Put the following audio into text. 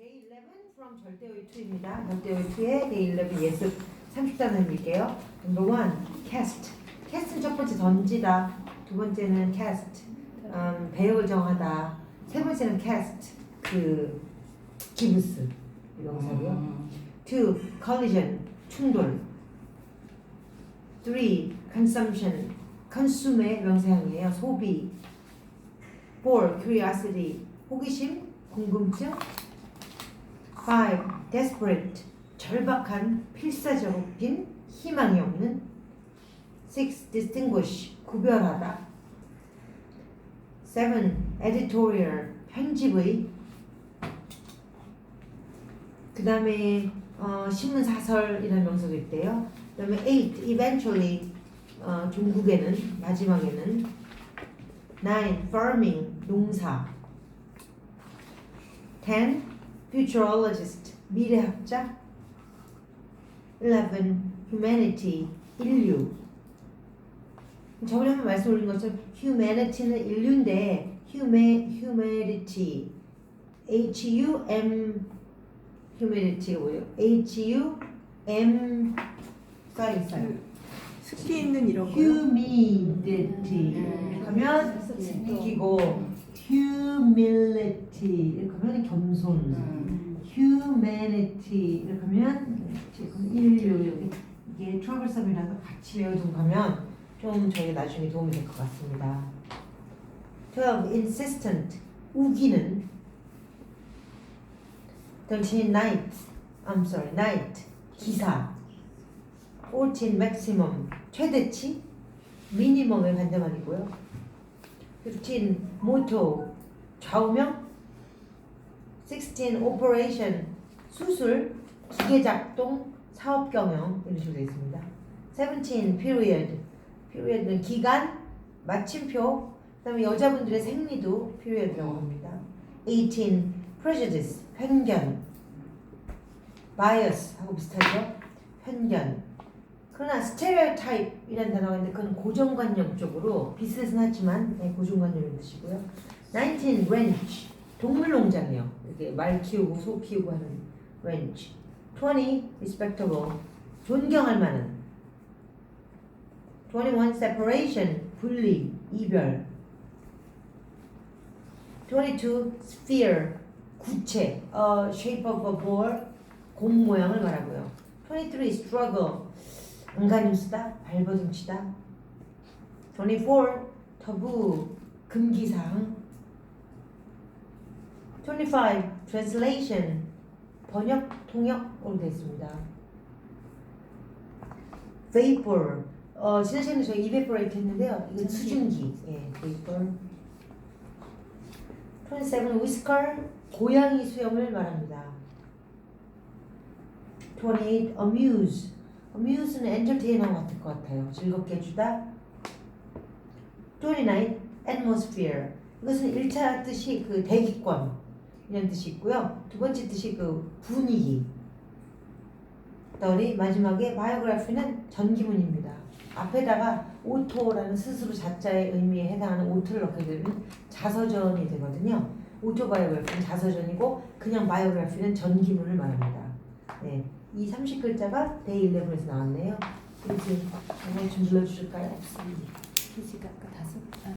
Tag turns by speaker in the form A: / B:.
A: Day 11 from 절대어의 2입니다. 절대어의 2의 Day 11 예습 30단을 밀게요. Number 1, cast. cast는 첫 번째 던지다. 두 번째는 cast, 음, 배역을 정하다. 세 번째는 cast, 그 기브스 명사고요. 2, collision, 충돌. 3, consumption, consume의 명사형이에요. 소비. 4, curiosity, 호기심, 궁금증. 5. Desperate. 절박한, 필사적인, 희망이 없는. 6. Distinguish. 구별하다. 7. Editorial. 편집의. 그 다음에 어, 신문 사설이라는 명사도 있대요. 그 다음에 8. Eventually. 어, 종국에는, 마지막에는. 9. Farming. 농사. 10. Futurologist 미래학자 11 humanity 인류 저번에 한번 말씀드린 것처럼 humanity는 인류인데 human humanity H U M humanity가 뭐예요? H U M 써요 써요
B: 습기 있는 이런 거요?
A: humidity
B: 음.
A: 하면 느끼고 humility 이렇게 하면 겸손
B: 음.
A: humanity 이렇게 하면 지금 인류 여기 이게 트러블섬이라서 같이 외워두고 가면 좀 저희 나중에 도움이 될 것 같습니다. 12. insistent 우기는 13. night I'm sorry night 기사 14. maximum 최대치 minimum의 반대말이고요. 15. motto 좌우명 16. operation 수술 기계 작동 사업 경영 이런 식으로 되어 있습니다. 17. period period는 기간 마침표 그다음에 여자분들의 생리도 period이라고 합니다. 18. prejudice 편견 bias 하고 비슷하죠? 편견 그러나 stereotype이라는 단어가 있는데 그건 고정관념 쪽으로 비슷은 하지만 네, 고정관념인 뜻이고요. 19. ranch 동물농장이요. 이렇게 말 키우고 소 키우고 하는 ranch. 20. respectable 존경할 만한. 21. separation 분리 이별. 22. sphere 구체 a shape of a ball 공 모양을 말하고요. 23. struggle 안간힘 쓰다 발버둥 치다. 24. 터부 금기사항 25. translation 번역 통역으로 되어 있습니다. vapor 어, 지난 시간에 저희 evaporate 했는데요. 이건 수증기. 예, vapor. 27. whisker 고양이 수염을 말합니다. 28. amuse amuse는 entertainer 같을 것 같아요. 즐겁게 해주다. 29. atmosphere 이것은 1차 뜻이 그 대기권 이런 뜻이 있고요. 두 번째 뜻이 그 분위기. 그다음에 마지막에 biography는 전기문입니다. 앞에다가 오토라는 스스로 자자의 의미에 해당하는 오토를 넣게 되면 자서전이 되거든요. 오토바이오그래피는 자서전이고 그냥 바이오그래피는 전기문을 말합니다. 네, 이 30글자가 데이 11에서 나왔네요. 그래서 이거 좀 눌러주실까요?
B: 시각 다섯.